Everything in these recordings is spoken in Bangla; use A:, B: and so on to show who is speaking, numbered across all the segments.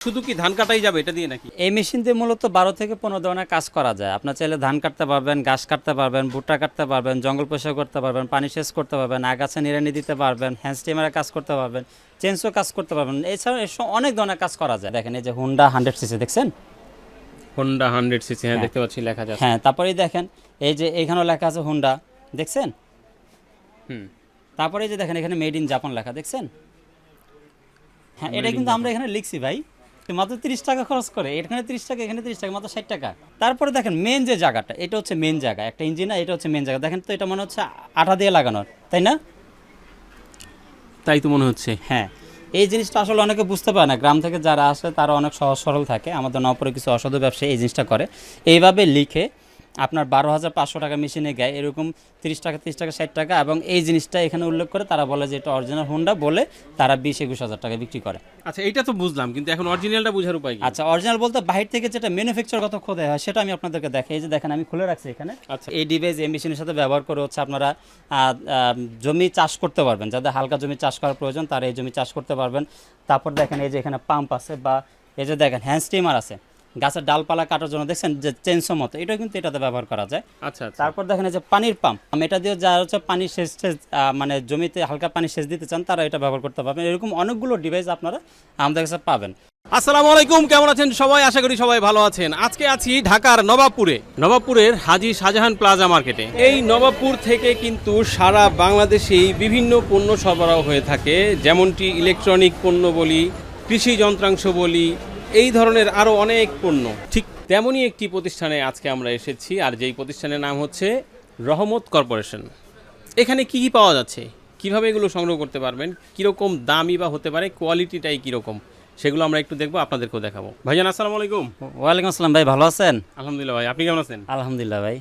A: শুধু কি ধান কাটাই যাবে এটা দিয়ে নাকি?
B: এই মেশিন দিয়ে মূলত বারো থেকে পনেরো ধরনের কাজ করা যায়। আপনার চাইলে ধান কাটতে পারবেন ঘাস কাটতে পারবেন ভুট্টা কাটতে পারবেন জঙ্গল পরিষ্কার করতে পারবেন পানি সেচ করতে পারবেন আগাছা নিড়ানি দিতে পারবেন হ্যান্ড স্টিমারে কাজ করতে পারবেন চেঞ্জও কাজ করতে পারবেন। এছাড়া এসব অনেক ধরনের কাজ করা যায়। দেখেন এই যে হুন্ডা হান্ড্রেড সিসি দেখছেন?
A: হোন্ডা হান্ড্রেড সিসি হ্যাঁ দেখতে পাচ্ছি লেখা যাচ্ছে।
B: হ্যাঁ তারপরেই দেখেন এই যে এখানেও লেখা আছে হুন্ডা দেখছেন?
A: হুম।
B: তারপরে যে দেখেন এখানে মেড ইন জাপান লেখা দেখছেন? হ্যাঁ এটা কিন্তু আমরা এখানে লিখছি ভাই। মাত্র তিরিশ টাকা খরচ করে এখানে তিরিশ টাকা এখানে তিরিশ টাকা মাত্র ষাট টাকা। তারপরে দেখেন মেন যে জায়গাটা এটা হচ্ছে মেন জায়গা। একটা ইঞ্জিন এটা হচ্ছে মেন জায়গা। দেখেন তো এটা মনে হচ্ছে আঠা দিয়ে লাগানোর তাই না?
A: তাই তো মনে হচ্ছে।
B: হ্যাঁ। এই জিনিসটা আসলে অনেকে বুঝতে পারে না। গ্রাম থেকে যারা আসে তারা অনেক সহজ সরল থাকে। আমাদের নপরে কিছু অসাধু ব্যবসায়ী এই জিনিসটা করে। এইভাবে লিখে আপনার বারো হাজার পাঁচশো টাকা মেশিনে গায়ে এরকম তিরিশ টাকা তিরিশ টাকা ষাট টাকা এবং এই জিনিসটা এখানে উল্লেখ করে তারা বলে যে এটা অরিজিনাল হোন্ডা বলে তারা বিশ একুশ হাজার টাকা বিক্রি করে।
A: আচ্ছা এইটা তো বুঝলাম কিন্তু এখন অরিজিনালটা বোঝার উপায়
B: আচ্ছা অরিজিনাল বলতে বাহির থেকে যেটা ম্যানুফ্যাকচারগত খোদাই হয় সেটা আমি আপনাদেরকে দেখাই। এই যে দেখেন আমি খুলে রাখছি এখানে।
A: আচ্ছা।
B: এই ডিভাইস এই মেশিনের সাথে ব্যবহার করে হচ্ছে আপনারা জমি চাষ করতে পারবেন। যাদের হালকা জমি চাষ করার প্রয়োজন তারা এই জমি চাষ করতে পারবেন। তারপর দেখেন এই যে এখানে পাম্প আছে বা এই যে দেখেন হ্যান্ড স্টিমার আছে। গাছের ডালপালা কাটার জন্য দেখছেন যে চেঞ্জো মতো এটাও কিন্তু এটাতে ব্যবহার করা যায়।
A: আচ্ছা আচ্ছা।
B: তারপর দেখেন যে পানির পাম্প এটা দিয়ে যারা হচ্ছে পানি সেচ মানে জমিতে হালকা পানি সেচ দিতে চান তারা এটা ব্যবহার করতে পারবেন। এরকম অনেকগুলো ডিভাইস আপনারা আমাদের কাছে পাবেন।
A: আসসালামু আলাইকুম কেমন আছেন সবাই? আশা করি সবাই ভালো আছেন। আজকে আছি ঢাকার নবাবপুরে নবাবপুরের হাজি শাহজাহান প্লাজা মার্কেটে। এই নবাবপুর থেকে কিন্তু সারা বাংলাদেশেই বিভিন্ন পণ্য সরবরাহ হয়ে থাকে যেমনটি ইলেকট্রনিক পণ্য বলি কৃষি যন্ত্রাংশ বলি এই ধরনের আরও অনেক পণ্য। ঠিক তেমনই একটি প্রতিষ্ঠানে আজকে আমরা এসেছি আর যেই প্রতিষ্ঠানের নাম হচ্ছে রহমত কর্পোরেশন। এখানে কি কি পাওয়া যাচ্ছে? কীভাবে এগুলো সংগ্রহ করতে পারবেন? কীরকম দামই বা হতে পারে? কোয়ালিটিটাই কীরকম? সেগুলো আমরা একটু দেখব আপনাদেরকেও দেখাবো। ভাইজান আসসালামু আলাইকুম।
B: ওয়ালাইকুম আসসালাম ভাই ভালো আছেন?
A: আলহামদুলিল্লাহ ভাই আপনি কেমন আছেন?
B: আলহামদুলিল্লাহ ভাই।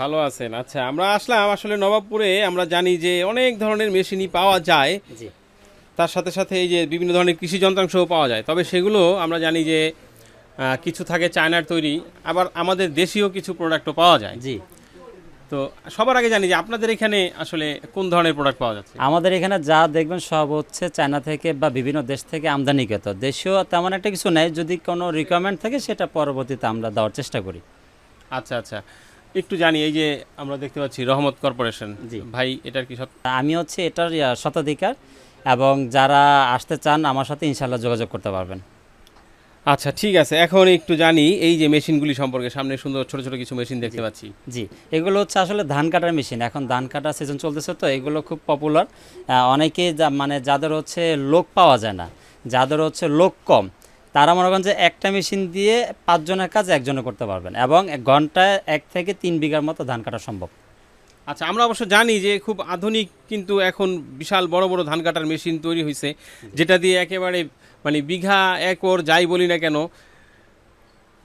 A: ভালো আছেন আচ্ছা আমরা আসলাম আসলে নবাবপুরে। আমরা জানি যে অনেক ধরনের মেশিনই পাওয়া যায়। তার সাথে সাথে এই যে বিভিন্ন ধরনের কৃষি যন্ত্রাংশও পাওয়া যায়। তবে সেগুলো আমরা জানি যে কিছু থাকে চায়নার তৈরি আবার আমাদের দেশীয় কিছু প্রোডাক্টও পাওয়া যায়।
B: জি।
A: তো সবার আগে জানি যে আপনাদের এখানে আসলে কোন ধরনের প্রোডাক্ট পাওয়া যাচ্ছে?
B: আমাদের এখানে যা দেখবেন সব হচ্ছে চায়না থেকে বা বিভিন্ন দেশ থেকে আমদানিকৃত। দেশীয় তেমন একটা কিছু নেই যদি কোনো রিকোয়ারমেন্ট থাকে সেটা পরবর্তীতে আমরা দেওয়ার চেষ্টা করি।
A: আচ্ছা আচ্ছা। একটু জানি এই যে আমরা দেখতে পাচ্ছি রহমত কর্পোরেশন।
B: জি।
A: ভাই এটার কি
B: আমি হচ্ছে এটার শতাধিকার। এবং যারা আসতে চান আমার সাথে ইনশাল্লাহ যোগাযোগ করতে পারবেন।
A: আচ্ছা ঠিক আছে। এখন একটু জানি এই যে মেশিনগুলি সম্পর্কে সামনে সুন্দর ছোট ছোট কিছু মেশিন দেখতে পাচ্ছি।
B: জি। এগুলো হচ্ছে আসলে ধান কাটার মেশিন। এখন ধান কাটার সিজন চলতেছে তো এগুলো খুব পপুলার অনেকে যা- মানে যাদের হচ্ছে লোক পাওয়া যায় না যাদের হচ্ছে লোক কম তারা মনে করেন যে একটা মেশিন দিয়ে পাঁচজনের কাজ একজনে করতে পারবেন এবং এক ঘন্টায় এক থেকে তিন বিঘার মতো ধান কাটা সম্ভব।
A: আচ্ছা আমরা অবশ্য জানি যে খুব আধুনিক কিন্তু এখন বিশাল বড় বড় ধান কাটার মেশিন তৈরি হয়েছে যেটা দিয়ে একেবারে মানে বিঘা একর যাই বলি না কেন,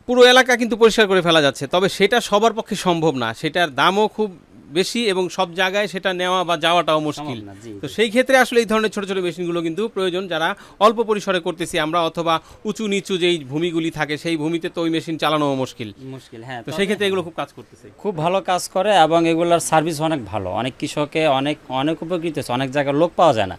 A: পুরো এলাকা কিন্তু পরিষ্কার করে ফেলা যাচ্ছে। তবে সেটা সবার পক্ষে সম্ভব না। সেটার দামও খুব বেশি এবং সব জায়গায় সেটা নেওয়া বা যাওয়াটাও মুশকিল। তো সেই ক্ষেত্রে আসলে এই ধরনের ছোট ছোট মেশিনগুলো কিন্তু প্রয়োজন। যারা অল্প পরিসরে করতেছি আমরা অথবা উঁচু নিচু যেই ভূমিগুলি থাকে সেই ভূমিতে তো ওই মেশিন চালানোও মুশকিল।
B: মুশকিল হ্যাঁ
A: তো সেই ক্ষেত্রে এগুলো খুব কাজ করতেছে।
B: খুব ভালো কাজ করে এবং এগুলোর সার্ভিস অনেক ভালো। অনেক কৃষকে অনেক অনেক উপকৃত হচ্ছে অনেক জায়গায় লোক পাওয়া যায় না।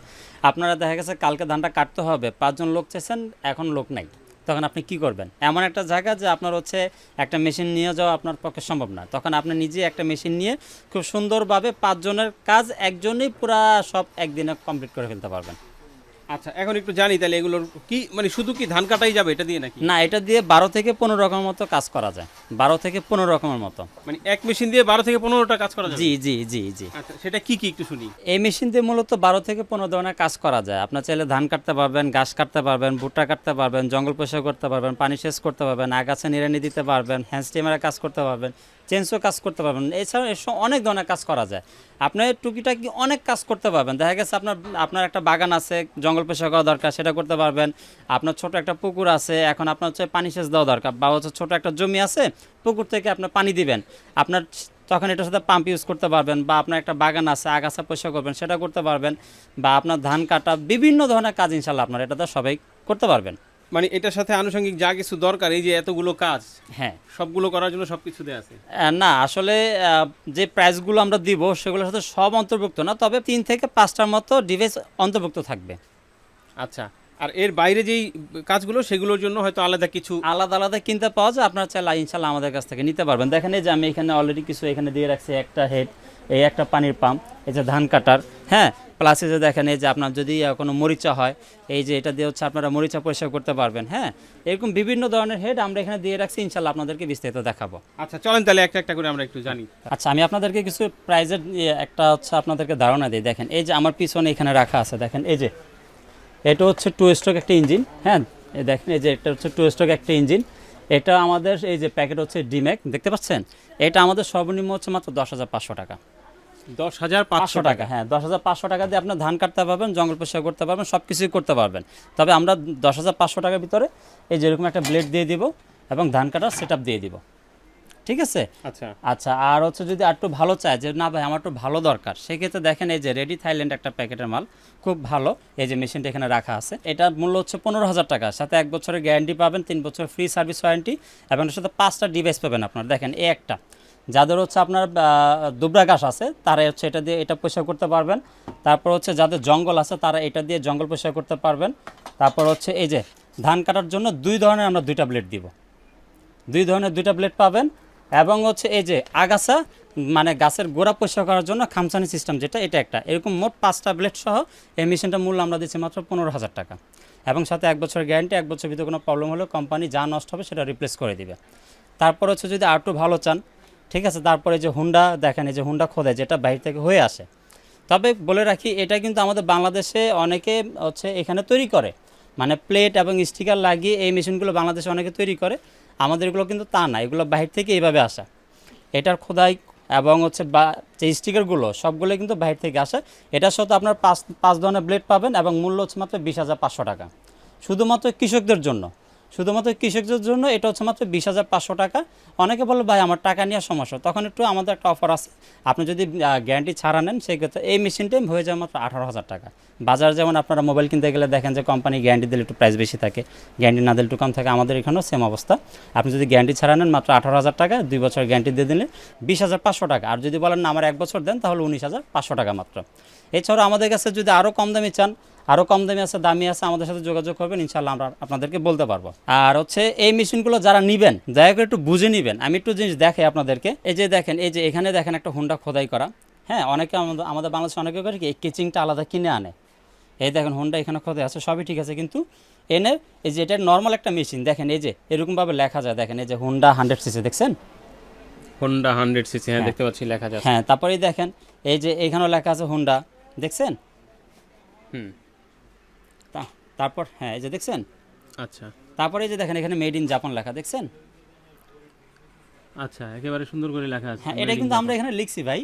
B: আপনারা দেখা গেছে কালকে ধানটা কাটতে হবে। পাঁচজন লোক চেয়েছেন এখন লোক নাই। তখন আপনি কি করবেন? এমন একটা জায়গা যে আপনার হচ্ছে একটা মেশিন নিয়ে যাওয়া আপনার পক্ষে সম্ভব না। তখন আপনি নিজে একটা মেশিন নিয়ে খুব সুন্দরভাবে পাঁচজনের কাজ একজনই পুরা সব একদিনে কমপ্লিট করে ফেলতে পারবেন।
A: আচ্ছা এখন একটু জানি তাহলে এগুলোর কি মানে শুধু কি ধান কাটাই যাবে এটা দিয়ে নাকি?
B: না এটা দিয়ে বারো থেকে পনেরো রকমের মতো কাজ করা যায়। বারো থেকে পনেরো রকমের মতো।
A: মানে এক মেশিন দিয়ে বারো থেকে পনেরোটা কাজ করা যায়
B: জি জি জি জি।
A: আচ্ছা সেটা কি কি একটু শুনি।
B: এই মেশিন দিয়ে মূলত বারো থেকে পনেরো ধরনের কাজ করা যায়। আপনার চাইলে ধান কাটতে পারবেন ঘাস কাটতে পারবেন ভুট্টা কাটতে পারবেন জঙ্গল পরিষ্কার করতে পারবেন পানি সেচ করতে পারবেন আগাছা নিড়ানি দিতে পারবেন হ্যান্ড স্টিমারে কাজ করতে পারবেন। চেঞ্জও কাজ করতে পারবেন। এছাড়া এসব অনেক ধরনের কাজ করা যায়। আপনি টুকিটাকি অনেক কাজ করতে পারবেন। দেখা গেছে আপনার আপনার একটা বাগান আছে, জঙ্গল পেশা করা দরকার, সেটা করতে পারবেন। আপনার ছোট একটা পুকুর আছে, এখন আপনার হচ্ছে পানি সেচ দেওয়া দরকার, বা হচ্ছে ছোট একটা জমি আছে, পুকুর থেকে আপনার পানি দিবেন। আপনার তখন এটার সাথে পাম্প ইউজ করতে পারবেন, বা আপনার একটা বাগান আছে, আগাছা পরিষ্কার করবেন, সেটা করতে পারবেন, বা আপনার ধান কাটা, বিভিন্ন ধরনের কাজ ইনশাল্লাহ আপনার এটাতে সবাই করতে পারবেন।
A: মানে এটার সাথে আনুষঙ্গিক যা কিছু দরকার এই যে এতগুলো কাজ
B: হ্যাঁ।
A: সবগুলো করার জন্য সবকিছু দেওয়া আছে।
B: না আসলে যে প্রাইসগুলো আমরা দিব সেগুলোর সাথে সব অন্তর্ভুক্ত না তবে তিন থেকে পাঁচটার মতো ডিভাইস অন্তর্ভুক্ত থাকবে।
A: আচ্ছা আর এর বাইরে যেই কাজগুলো সেগুলোর জন্য হয়তো আলাদা কিছু
B: আলাদা আলাদা কিনতে পাওয়া যায় আপনারা চাইলে ইনশাল্লাহ আমাদের কাছ থেকে নিতে পারবেন। দেখেন এই যে আমি এখানে অলরেডি কিছু এখানে দিয়ে রাখছি একটা হেড এই একটা পানির পাম্প এই যে ধান কাটার হ্যাঁ? প্লাস এই যে দেখেন এই যে আপনার যদি কোনো মরিচা হয় এই যে এটা দিয়ে হচ্ছে আপনারা মরিচা পরিষ্কার করতে পারবেন হ্যাঁ? এরকম বিভিন্ন ধরনের হেড আমরা এখানে দিয়ে রাখছি ইনশাল্লাহ আপনাদেরকে বিস্তারিত দেখাবো।
A: আচ্ছা চলেন তাহলে একটা একটা করে আমরা একটু জানি।
B: আচ্ছা আমি আপনাদেরকে কিছু প্রাইজের ইয়ে একটা হচ্ছে আপনাদেরকে ধারণা দিই। দেখেন এই যে আমার পিছনে এখানে রাখা আছে দেখেন এই যে এটা হচ্ছে টু স্ট্রোক একটা ইঞ্জিন হ্যাঁ? এই দেখেন এই যে এটা হচ্ছে টু স্ট্রোক একটা ইঞ্জিন এটা আমাদের এই যে প্যাকেট হচ্ছে ডিম্যাক দেখতে পাচ্ছেন? এটা আমাদের সর্বনিম্ন হচ্ছে মাত্র দশ হাজার পাঁচশো টাকা।
A: দশ হাজার
B: পাঁচশো টাকা হ্যাঁ দশ হাজার পাঁচশো টাকা দিয়ে আপনার ধান কাটতে পারবেন জঙ্গল করতে পারবেন সব কিছুই করতে পারবেন। তবে আমরা দশ হাজার পাঁচশো টাকার ভিতরে এই যেরকম একটা ব্লেড দিয়ে দিব এবং ধান কাটার সেট দিয়ে দিব। ঠিক আছে?
A: আচ্ছা।
B: আচ্ছা আর হচ্ছে যদি আর একটু ভালো চায় যে না ভাই আমার একটু ভালো দরকার সেক্ষেত্রে দেখেন এই যে রেডি থাইল্যান্ড একটা প্যাকেটের মাল খুব ভালো এই যে মেশিনটা এখানে রাখা আছে। এটার মূল্য হচ্ছে পনেরো হাজার টাকা সাথে এক বছরের গ্যারান্টি পাবেন তিন বছর ফ্রি সার্ভিস ওয়ারেন্টি এবং এর সাথে পাঁচটা ডিভাইস পাবেন আপনার। দেখেন এই একটা। যাদের হচ্ছে আপনার দুবরা ঘাস আছে, তারা হচ্ছে এটা দিয়ে এটা পরিষ্কার করতে পারবেন। তারপর হচ্ছে যাদের জঙ্গল আছে, তারা এটা দিয়ে জঙ্গল পরিষ্কার করতে পারবেন। তারপর হচ্ছে এই যে ধান কাটার জন্য দুই ধরনের আমরা দুইটা ব্লেড দিব। দুই ধরনের দুইটা ব্লেড পাবেন এবং হচ্ছে এই যে আগাছা মানে গাছের গোড়া পরিষ্কার করার জন্য খামচানি সিস্টেম যেটা, এটা একটা। এরকম মোট পাঁচটা ব্লেড সহ এই মেশিনটার মূল্য আমরা দিচ্ছি মাত্র পনেরো হাজার টাকা। এবং সাথে এক বছর গ্যারান্টি এক বছর ভিতরে কোনো প্রবলেম হলে কোম্পানি যা নষ্ট হবে সেটা রিপ্লেস করে দিবে। তারপর হচ্ছে যদি আর একটু ভালো চান ঠিক আছে? তারপরে যে হুন্ডা দেখেন এই যে হুন্ডা খোদায় যেটা বাইরে থেকে হয়ে আসে। তবে বলে রাখি, এটা কিন্তু আমাদের বাংলাদেশে অনেকে হচ্ছে এখানে তৈরি করে। মানে প্লেট এবং স্টিকার লাগিয়ে এই মেশিনগুলো বাংলাদেশে অনেকে তৈরি করে। আমাদের এগুলো কিন্তু তা না, এগুলো বাহির থেকে এইভাবে আসা। এটার খোদাই এবং হচ্ছে বা, যে স্টিকারগুলো, সবগুলো কিন্তু বাহির থেকে আসে। এটার সাথে আপনার পাঁচ পাঁচ ধরনের ব্লেড পাবেন এবং মূল্য হচ্ছে মাত্র বিশ হাজার পাঁচশো টাকা। শুধুমাত্র কৃষকদের জন্য। শুধুমাত্র কৃষকদের জন্য এটা হচ্ছে মাত্র বিশ হাজার পাঁচশো টাকা। অনেকে বলে, ভাই, আমার টাকা নেওয়ার সমস্যা। তখন একটু আমাদের একটা অফার আছে। আপনি যদি গ্যারান্টি ছাড়া নেন, সেক্ষেত্রে এই মেশিনটাই হয়ে যায় মাত্র আঠারো হাজার টাকা। বাজার যেমন আপনারা মোবাইল কিনতে গেলে দেখেন যে কোম্পানি গ্যারান্টি দিলে একটু প্রাইস বেশি থাকে। গ্যারান্টি না দিলে একটু কম থাকে। আমাদের এখানেও সেম অবস্থা। আপনি যদি গ্যারান্টি ছাড়া নেন, মাত্র আঠারো হাজার টাকা, দুই বছর গ্যারান্টি দিয়ে দিলে বিশ হাজার পাঁচশো টাকা। আর যদি বলেন, না, আমার এক বছর দেন, তাহলে উনিশ হাজার পাঁচশো টাকা মাত্র। এছাড়াও আমাদের কাছে যদি আরও কম দামি চান আরও কম দামি আছে দামি আছে আমাদের সাথে যোগাযোগ করবেন ইনশাল্লাহ আমরা আপনাদেরকে বলতে পারব। আর হচ্ছে এই মেশিনগুলো যারা নিবেন দয়া করে একটু বুঝে নিবেন। আমি একটু জিনিস দেখাই আপনাদেরকে। এই যে দেখেন এই যে এখানে দেখেন একটা হুন্ডা খোদাই করা। হ্যাঁ অনেকে আমাদের আমাদের বাংলাদেশে অনেকে করে কি এই কিচিংটা আলাদা কিনে আনে। এই দেখেন হুন্ডা এখানে খোদাই আছে সবই ঠিক আছে কিন্তু এনে এই যে এটা নর্মাল একটা মেশিন দেখেন এই যে এরকমভাবে লেখা যায় দেখেন এই যে হুন্ডা হান্ড্রেড সিসি দেখছেন?
A: হোন্ডা হান্ড্রেড সিসি হ্যাঁ দেখতে পাচ্ছি লেখা যায়
B: হ্যাঁ তারপরেই দেখেন এই যে এখানেও লেখা আছে হুন্ডা দেখছেন?
A: হুম।
B: তারপর হ্যাঁ এই যে দেখছেন?
A: আচ্ছা।
B: তারপরে এই যে দেখেন এখানে মেড ইন জাপান লেখা দেখছেন?
A: আচ্ছা একেবারে সুন্দর করে লেখা আছে
B: হ্যাঁ এটা কিন্তু আমরা এখানে লিখছি ভাই।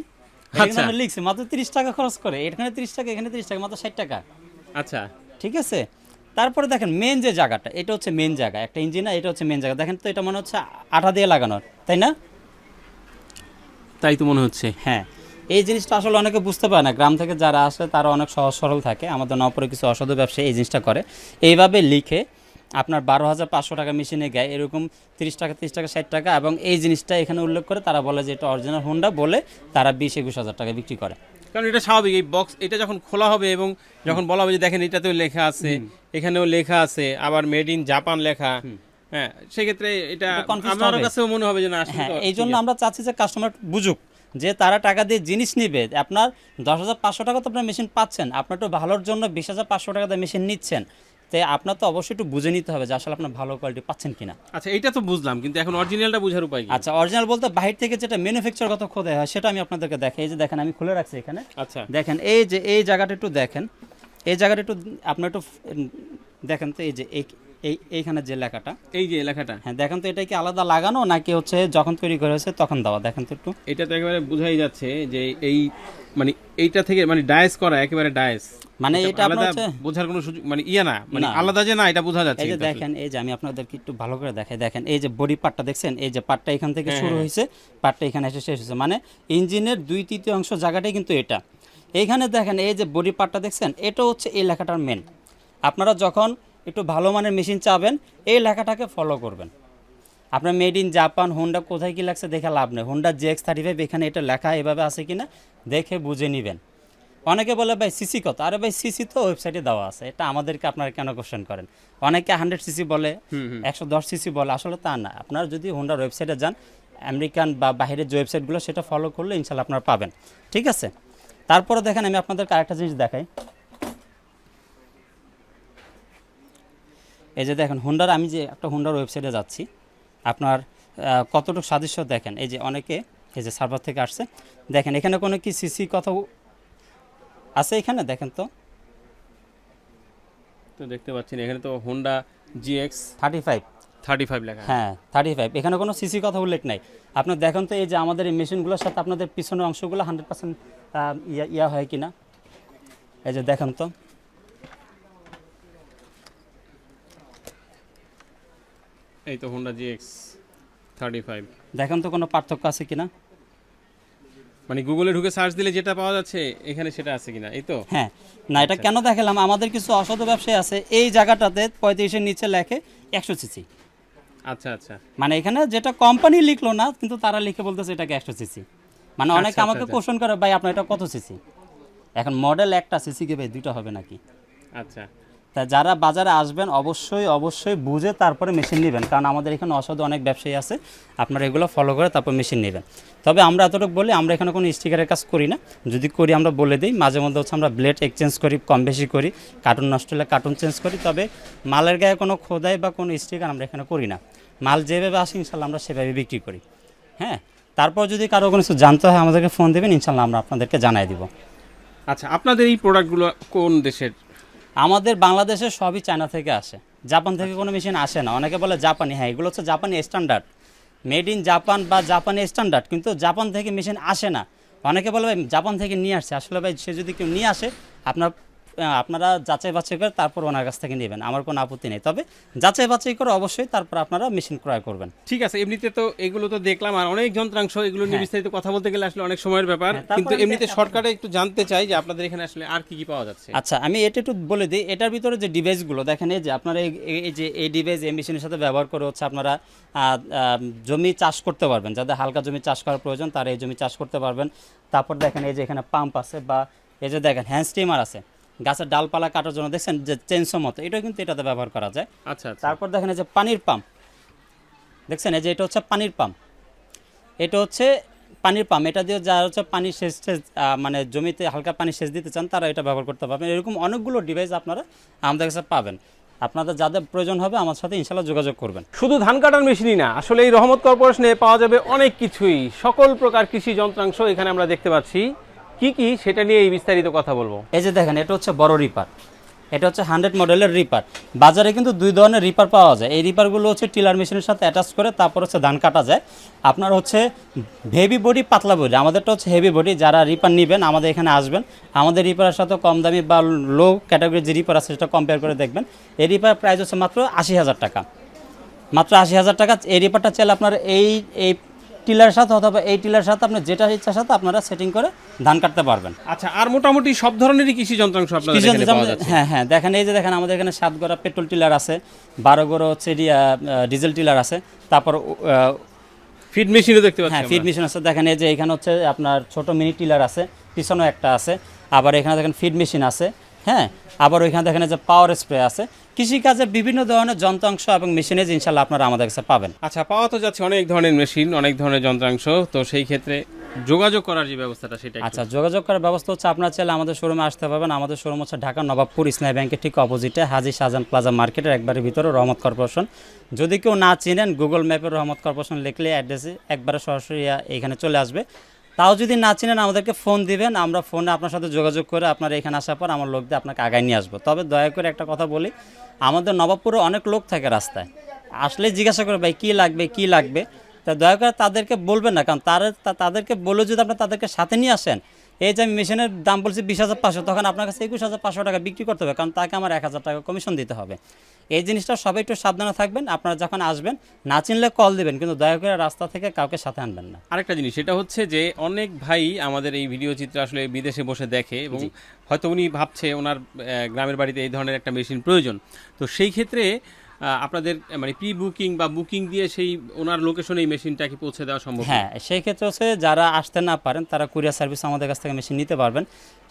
A: আচ্ছা।
B: আমরা লিখছি মাত্র তিরিশ টাকা খরচ করে। এখানে তিরিশ টাকা এখানে তিরিশ টাকা মাত্র ষাট টাকা।
A: আচ্ছা।
B: ঠিক আছে? তারপরে দেখেন মেন যে জায়গাটা এটা হচ্ছে মেন জায়গা। একটা ইঞ্জিন এটা হচ্ছে মেন জায়গা। দেখেন তো এটা মনে হচ্ছে আঠা দিয়ে লাগানোর তাই না?
A: তাই তো মনে হচ্ছে।
B: হ্যাঁ এই জিনিসটা আসলে অনেকে বুঝতে পারে না। গ্রাম থেকে যারা আসে তারা অনেক সহজ সরল থাকে। আমাদের নপরে কিছু অসাধু ব্যবসায়ী এই জিনিসটা করে। এইভাবে লিখে আপনার বারো হাজার পাঁচশো টাকা মেশিনে গায়ে এরকম তিরিশ টাকা তিরিশ টাকা ষাট টাকা এবং এই জিনিসটা এখানে উল্লেখ করে তারা বলে যে এটা অরিজিনাল হোন্ডা বলে তারা বিশ একুশ হাজার টাকা বিক্রি করে।
A: কারণ এটা স্বাভাবিক এই বক্স এটা যখন খোলা হবে এবং যখন বলা হবে যে দেখেন এটাতেও লেখা আছে এখানেও লেখা আছে আবার মেড ইন জাপান লেখা হ্যাঁ সেক্ষেত্রে এটা আমার। কাছেও মনে হবে যে না
B: হ্যাঁ এই জন্য আমরা চাচ্ছি যে কাস্টমার বুঝুক। যে তারা টাকা দিয়ে জিনিস নিবে আপনার দশ হাজার পাঁচশো টাকা তো আপনার মেশিন পাচ্ছেন আপনার একটু ভালোর জন্য বিশ হাজার পাঁচশো টাকা দিয়ে মেশিন নিচ্ছেন। তো আপনার তো অবশ্যই একটু বুঝে নিতে হবে যে আসলে আপনার ভালো কোয়ালিটি পাচ্ছেন কিনা।
A: আচ্ছা এটা তো বুঝলাম কিন্তু এখন অরিজিনালটা বোঝার উপায়
B: আচ্ছা অরিজিনাল বলতে বাহির থেকে যেটা ম্যানুফ্যাকচারগত খোদাই হয় সেটা আমি আপনাদেরকে দেখে এই যে দেখেন আমি খুলে রাখছি এখানে।
A: আচ্ছা।
B: দেখেন এই যে এই জায়গাটা একটু দেখেন। এই জায়গাটা একটু আপনার একটু দেখেন তো এই যে এই এই এইখানে যে লেখাটা।
A: এই যে লেখাটা।
B: হ্যাঁ দেখেন তো এটা কি আলাদা লাগানো নাকি হচ্ছে যখন তৈরি করা হয়েছে তখন দেওয়া? দেখেন তো একটু।
A: এটা তো একেবারে বোঝাই যাচ্ছে যে এই মানে এইটা থেকে মানে ডায়েস করা একেবারে ডায়েস।
B: মানে এটা আপনার
A: বোঝার কোনো সুযোগ মানে ইয়ে না মানে আলাদা যে না এটা বোঝা যাচ্ছে
B: এই যে দেখেন এই যে আমি আপনাদেরকে একটু ভালো করে দেখাই। দেখেন এই যে বডি পার্টটা দেখছেন? এই যে পার্টটা এখান থেকে
A: হ্যাঁ,
B: শুরু হয়েছে পার্টটা এখানে এসে শেষ হয়েছে। মানে ইঞ্জিনের দুই তৃতীয় অংশ জায়গাটাই কিন্তু এটা। এইখানে দেখেন এই যে বডি পার্টটা দেখছেন? এটা হচ্ছে এই লেখাটার মেন আপনারা যখন একটু ভালো মানের মেশিন চাবেন এই লেখাটাকে ফলো করবেন। আপনার মেড ইন জাপান হোন্ডা কোথায় কি লাগছে দেখে লাভ নেই। হোন্ডা জেএক্স থার্টি ফাইভ এখানে এটা লেখা এভাবে আছে কিনা দেখে বুঝে নেবেন। অনেকে বলে ভাই সিসি কত? আরে ভাই সিসি তো ওয়েবসাইটে দেওয়া আছে। এটা আমাদেরকে আপনারা কেন কোশ্চেন করেন? অনেকে হান্ড্রেড সিসি বলে একশো দশ সিসি বলে। আসলে তা না। আপনারা যদি হোন্ডার ওয়েবসাইটে যান আমেরিকান বা বাইরের যে ওয়েবসাইটগুলো সেটা ফলো করলে ইনশাল্লাহ আপনারা পাবেন। ঠিক আছে? তারপরে দেখেন আমি আপনাদেরকে আরেকটা জিনিস দেখাই। এই যে দেখেন হোন্ডার আমি যে একটা হোন্ডার ওয়েবসাইটে যাচ্ছি আপনার কতটুকু সাদৃশ্য দেখেন? এই যে অনেকে এই যে সার্ভার থেকে আসছে দেখেন এখানে কোনো কি সিসি কথা আছে এখানে? দেখেন তো।
A: তো দেখতে পাচ্ছেন এখানে তো Honda GX
B: thirty five
A: thirty five লেখা
B: হ্যাঁ থার্টি ফাইভ এখানে কোনো সিসি কথা উল্লেখ নাই। আপনার দেখেন তো এই যে আমাদের এই মেশিনগুলোর সাথে আপনাদের পিছনের অংশগুলো হান্ড্রেড পার্সেন্ট ইয়া ইয়া হয় কি না এই যে দেখেন তো।
A: এই তো হোন্ডা জিএক্স থার্টি ফাইভ
B: দেখেন তো কোনো পার্থক্য আছে কি না
A: মানে গুগলে ঢুকে সার্চ দিলে যেটা পাওয়া যাচ্ছে এখানে সেটা আছে কিনা এই তো?
B: হ্যাঁ। না এটা কেন দেখালাম? আমাদের কিছু অসাধু ব্যবসায়ী আছে এই জায়গাটাতে পঁয়ত্রিশের নিচে লেখে একশো সিসি।
A: আচ্ছা আচ্ছা।
B: মানে এখানে যেটা কোম্পানি লিখলো না কিন্তু তারা লিখে বলতেছে এটাকে একশো সিসি। মানে অনেকে
A: আচ্ছা,
B: আমাকে
A: আচ্ছা।
B: কোশ্চেন করে ভাই আপনার এটা কত সিসি? এখন মডেল একটা সিসি কে ভাই দুটো হবে নাকি?
A: আচ্ছা।
B: তা যারা বাজারে আসবেন, অবশ্যই অবশ্যই বুঝে তারপরে মেশিন নেবেন। কারণ আমাদের এখানে অসাধু অনেক ব্যবসায়ী আছে, আপনারা এগুলো ফলো করে তারপর মেশিন নেবেন। তবে আমরা এতটুকু বলি, আমরা এখানে কোনো স্টিকারের কাজ করি না। যদি করি, আমরা বলে দিই। মাঝে মধ্যে হচ্ছে আমরা ব্লেড এক্সচেঞ্জ করি, কম বেশি করি কার্টুন নষ্ট হলে কার্টুন চেঞ্জ করি। তবে মালের গায়ে কোনো খোদাই বা কোনো স্টিকার আমরা এখানে করি না। মাল যেভাবে আসে, ইনশাল্লাহ আমরা সেভাবে বিক্রি করি। হ্যাঁ? তারপর যদি কারও কোনো কিছু জানতে হয়, আমাদেরকে ফোন দেবেন, ইনশাল্লাহ আমরা আপনাদেরকে জানাই দিব।
A: আচ্ছা আপনাদের এই প্রোডাক্টগুলো কোন দেশের?
B: আমাদের বাংলাদেশের সবই চায়না থেকে আসে। জাপান থেকে কোনো মেশিন আসে না। অনেকে বলে জাপানি। হ্যাঁ এগুলো হচ্ছে জাপানি স্ট্যান্ডার্ড মেড ইন জাপান বা জাপানি স্ট্যান্ডার্ড কিন্তু জাপান থেকে মেশিন আসে না। অনেকে বলে ভাই জাপান থেকে নিয়ে আসছে। আসলে ভাই সে যদি কেউ নিয়ে আসে আপনার আপনারা যাচাই বাছাই করে তারপর ওনার কাছ থেকে নেবেন। আমার কোনো আপত্তি নেই। তবে যাচাই বাছাই করে অবশ্যই তারপর আপনারা মেশিন ক্রয় করবেন।
A: ঠিক আছে এমনিতে তো এগুলো তো দেখলাম আর অনেক যন্ত্রাংশ এগুলো নিয়ে
B: হ্যাঁ।
A: বিস্তারিত কথা বলতে গেলে আসলে অনেক সময়ের ব্যাপার।
B: হ্যাঁ,
A: কিন্তু এমনিতে। শর্টকাটে একটু জানতে চাই যে আপনাদের এখানে আসলে আর কি কি পাওয়া যাচ্ছে।
B: আচ্ছা আমি এটা একটু বলে দিই। এটার ভিতরে যে ডিভাইসগুলো দেখেন এই যে আপনারা এই- যে এই ডিভাইস এই মেশিনের সাথে ব্যবহার করে হচ্ছে আপনারা জমি চাষ করতে পারবেন। যাদের হালকা জমি চাষ করার প্রয়োজন তারা এই জমি চাষ করতে পারবেন। তারপর দেখেন এই যে এখানে পাম্প আছে বা এই যে দেখেন হ্যান্ড স্টিমার আছে। গাছের ডালপালা কাটার জন্য দেখছেন যে চেনসো মতো এটাও কিন্তু এটাতে ব্যবহার করা যায়।
A: আচ্ছা আচ্ছা।
B: তারপর দেখেন এই যে পানির পাম্প। দেখছেন এই যে এটা হচ্ছে পানির পাম্প। এটা হচ্ছে পানির পাম্প। এটা দিয়ে যারা হচ্ছে পানি সেচ মানে জমিতে হালকা পানি সেচ দিতে চান তারা এটা ব্যবহার করতে পারবেন। এরকম অনেকগুলো ডিভাইস আপনারা আমাদের কাছে পাবেন। আপনাদের যাদের প্রয়োজন হবে আমার সাথে ইনশাল্লাহ যোগাযোগ করবেন।
A: শুধু ধান কাটার মেশিনই না আসলে এই রহমত কর্পোরেশনে পাওয়া যাবে অনেক কিছুই। সকল প্রকার কৃষি যন্ত্রাংশ এখানে আমরা দেখতে পাচ্ছি। কি কি সেটা নিয়ে এই বিস্তারিত কথা বলব?
B: এই যে দেখেন, এটা হচ্ছে বড় রিপার। এটা হচ্ছে হান্ড্রেড মডেলের রিপার। বাজারে কিন্তু দুই ধরনের রিপার পাওয়া যায়। এই রিপারগুলো হচ্ছে টিলার মেশিনের সাথে অ্যাটাচ করে তারপর হচ্ছে ধান কাটা যায়। আপনার হচ্ছে হেভি বডি পাতলা বডি আমাদেরটা হচ্ছে হেভি বডি যারা রিপার নেবেন, আমাদের এখানে আসবেন। আমাদের রিপারের সাথে কম দামি বা লো ক্যাটাগরির যে রিপার আছে, সেটা কম্পেয়ার করে দেখবেন। এই রিপার প্রাইস হচ্ছে মাত্র আশি হাজার টাকা। মাত্র আশি হাজার টাকা। এই রিপারটা চাইলে আপনার এই এই টিলার সাথে অথবা এই টিলার সাথে আপনার যেটা ইচ্ছার সাথে আপনারা সেটিং করে ধান কাটতে পারবেন।
A: আচ্ছা আর মোটামুটি সব ধরনেরই কৃষি যন্ত্রাংশ আপনাদের
B: হ্যাঁ হ্যাঁ দেখেন এই যে দেখেন আমাদের এখানে সাত গড়া পেট্রোল টিলার আছে বারো গড়ো হচ্ছে ডিজেল টিলার আছে তারপর
A: ফিড মেশিনও দেখতে পাচ্ছি
B: হ্যাঁ ফিড মেশিন আছে। দেখেন এই যে এখানে হচ্ছে আপনার ছোট মিনি টিলার আছে পিছনেও একটা আছে আবার এখানে দেখেন ফিড মেশিন আছে হ্যাঁ আবার ওইখানে দেখেন যে পাওয়ার স্প্রে আছে। কৃষিকাজে বিভিন্ন ধরনের যন্ত্রাংশ এবং মেশিনেজ ইনশাল্লাহ আপনারা আমাদের কাছে পাবেন।
A: আচ্ছা পাওয়া তো যাচ্ছে অনেক ধরনের মেশিন অনেক ধরনের যন্ত্রাংশ। তো সেই ক্ষেত্রে যোগাযোগ করার যে ব্যবস্থাটা সেটা
B: আচ্ছা যোগাযোগ করার ব্যবস্থা হচ্ছে আপনার চাইলে আমাদের শোরুমে আসতে পারবেন। আমাদের শোরুম হচ্ছে ঢাকা নবাবপুর ইসলামী ব্যাংকের ঠিক অপোজিটে হাজি শাহজাহান প্লাজা মার্কেটের একবারের ভিতরে রহমত কর্পোরেশন যদি কেউ না চিনেন গুগল ম্যাপে রহমত কর্পোরেশন লিখলে অ্যাড্রেসে একবারে সরাসরি এখানে চলে আসবে। তাও যদি না চিনেন, আমাদেরকে ফোন দিবেন, আমরা ফোনে আপনার সাথে যোগাযোগ করে আপনার এখানে আসার পর আমার লোক দিয়ে আপনাকে আগায় নিয়ে আসব। তবে দয়া করে একটা কথা বলি, আমাদের নবাবপুরে অনেক লোক থাকে রাস্তায়। আসলে জিজ্ঞাসা করে, ভাই, কী লাগবে কী লাগবে? তা দয়া করে তাদেরকে বলবেন না, কারণ তারা তাদেরকে বলে যদি আপনি তাদেরকে সাথে নিয়ে আসেন এই যে আমি মেশিনের দাম বলছি বিশ হাজার পাঁচশো তখন আপনার কাছে একুশ হাজার পাঁচশো টাকা বিক্রি করতে হবে কারণ তাকে আমার এক হাজার টাকা কমিশন দিতে হবে। এই জিনিসটা সবাই একটু সাবধানে থাকবেন আপনারা যখন আসবেন না চিনলে কল দেবেন কিন্তু দয়া করে রাস্তা থেকে কাউকে সাথে আনবেন না।
A: আরেকটা জিনিস সেটা হচ্ছে যে অনেক ভাই আমাদের এই ভিডিও চিত্র আসলে বিদেশে বসে দেখে এবং হয়তো উনি ভাবছে ওনার গ্রামের বাড়িতে এই ধরনের একটা মেশিন প্রয়োজন। তো সেই ক্ষেত্রে আপনাদের মানে প্রি বুকিং বা বুকিং দিয়ে সেই ওনার লোকেশনে এই মেশিনটা কি পৌঁছে দেওয়া সম্ভব?
B: হ্যাঁ সেই ক্ষেত্রে হচ্ছে যারা আসতে না পারেন, তারা কুরিয়ার সার্ভিস আমাদের কাছ থেকে মেশিন নিতে পারবেন।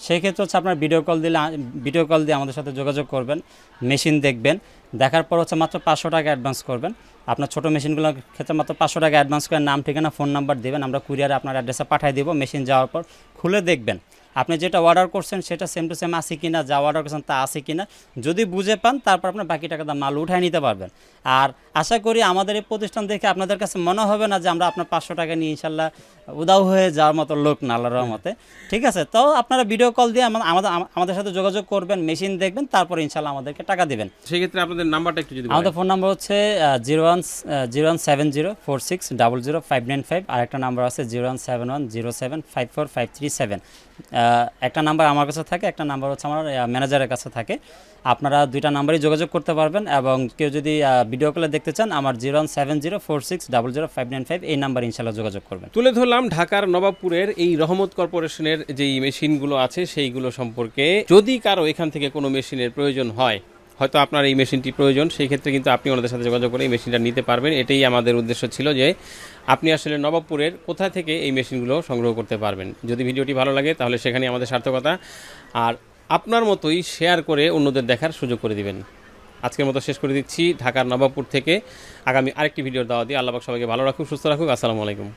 B: সেই ক্ষেত্রে হচ্ছে আপনার ভিডিও কল দিলে ভিডিও কল দিয়ে আমাদের সাথে যোগাযোগ করবেন মেশিন দেখবেন, দেখার পর হচ্ছে মাত্র পাঁচশো টাকা অ্যাডভান্স করবেন। আপনার ছোটো মেশিনগুলোর ক্ষেত্রে মাত্র পাঁচশো টাকা অ্যাডভান্স করে নাম, ঠিকানা ফোন নাম্বার দেবেন, আমরা কুরিয়ারে আপনার অ্যাড্রেসে পাঠিয়ে দেবো মেশিন যাওয়ার পর খুলে দেখবেন। আপনি যেটা অর্ডার করছেন সেটা সেম টু সেম আছে কিনা যা অর্ডার করছেন তা আছে কিনা যদি বুঝে পান তারপর আপনার বাকি টাকা মাল উঠায় নিতে পারবেন। আর আশা করি আমাদের এই প্রতিষ্ঠান দেখে আপনাদের কাছে মনে হবে না যে আমরা আপনার পাঁচশো টাকা নিয়ে ইনশাল্লাহ উদাও হয়ে যাওয়ার মতো লোক না আল্লাহর রহমতে। ঠিক আছে? তো আপনারা ভিডিও কল দিয়ে আমাদের আমাদের সাথে যোগাযোগ করবেন মেশিন দেখবেন তারপর ইনশাল্লাহ আমাদেরকে টাকা দিবেন।
A: সেক্ষেত্রে আপনাদের নাম্বারটা একটু যদি
B: আমাদের ফোন নাম্বার হচ্ছে zero one zero one seven zero four six double zero five nine five আর একটা নাম্বার আছে zero one seven one zero seven five four five three seven একটা নাম্বার আমার কাছে থাকে, একটা নাম্বার হচ্ছে আমার ম্যানেজারের কাছে থাকে। আপনারা দুইটা নাম্বারই যোগাযোগ করতে পারবেন এবং কেউ যদি ভিডিও কলে দেখতে চান, আমার zero one seven zero four six double zero five nine five এই নাম্বার ইনশাল্লাহ যোগাযোগ করবেন।
A: তুলে ধরলাম ঢাকার নবাবপুরের এই রহমত কর্পোরেশনের যেই মেশিনগুলো আছে, সেইগুলো সম্পর্কে যদি কারও এখান থেকে কোনো মেশিনের প্রয়োজন হয় হয়তো আপনার এই মেশিনটি প্রয়োজন, সেই ক্ষেত্রে কিন্তু আপনি ওনাদের সাথে যোগাযোগ করে এই মেশিনটা নিতে পারবেন। এটাই আমাদের উদ্দেশ্য ছিল যে আপনি আসলে নবাবপুরের কোথা থেকে এই মেশিনগুলো সংগ্রহ করতে পারবেন। যদি ভিডিওটি ভালো লাগে তাহলে সেখানে আমাদের সার্থকতা আর আপনার মতোই শেয়ার করে অন্যদের দেখার সুযোগ করে দিবেন। আজকের মতো শেষ করে দিচ্ছি। ঢাকার নবাবপুর থেকে আগামী আরেকটি ভিডিওর দাওয়া দিয়ে আল্লাহবাক সবাইকে ভালো রাখুক, সুস্থ রাখুক। আসসালামু আলাইকুম।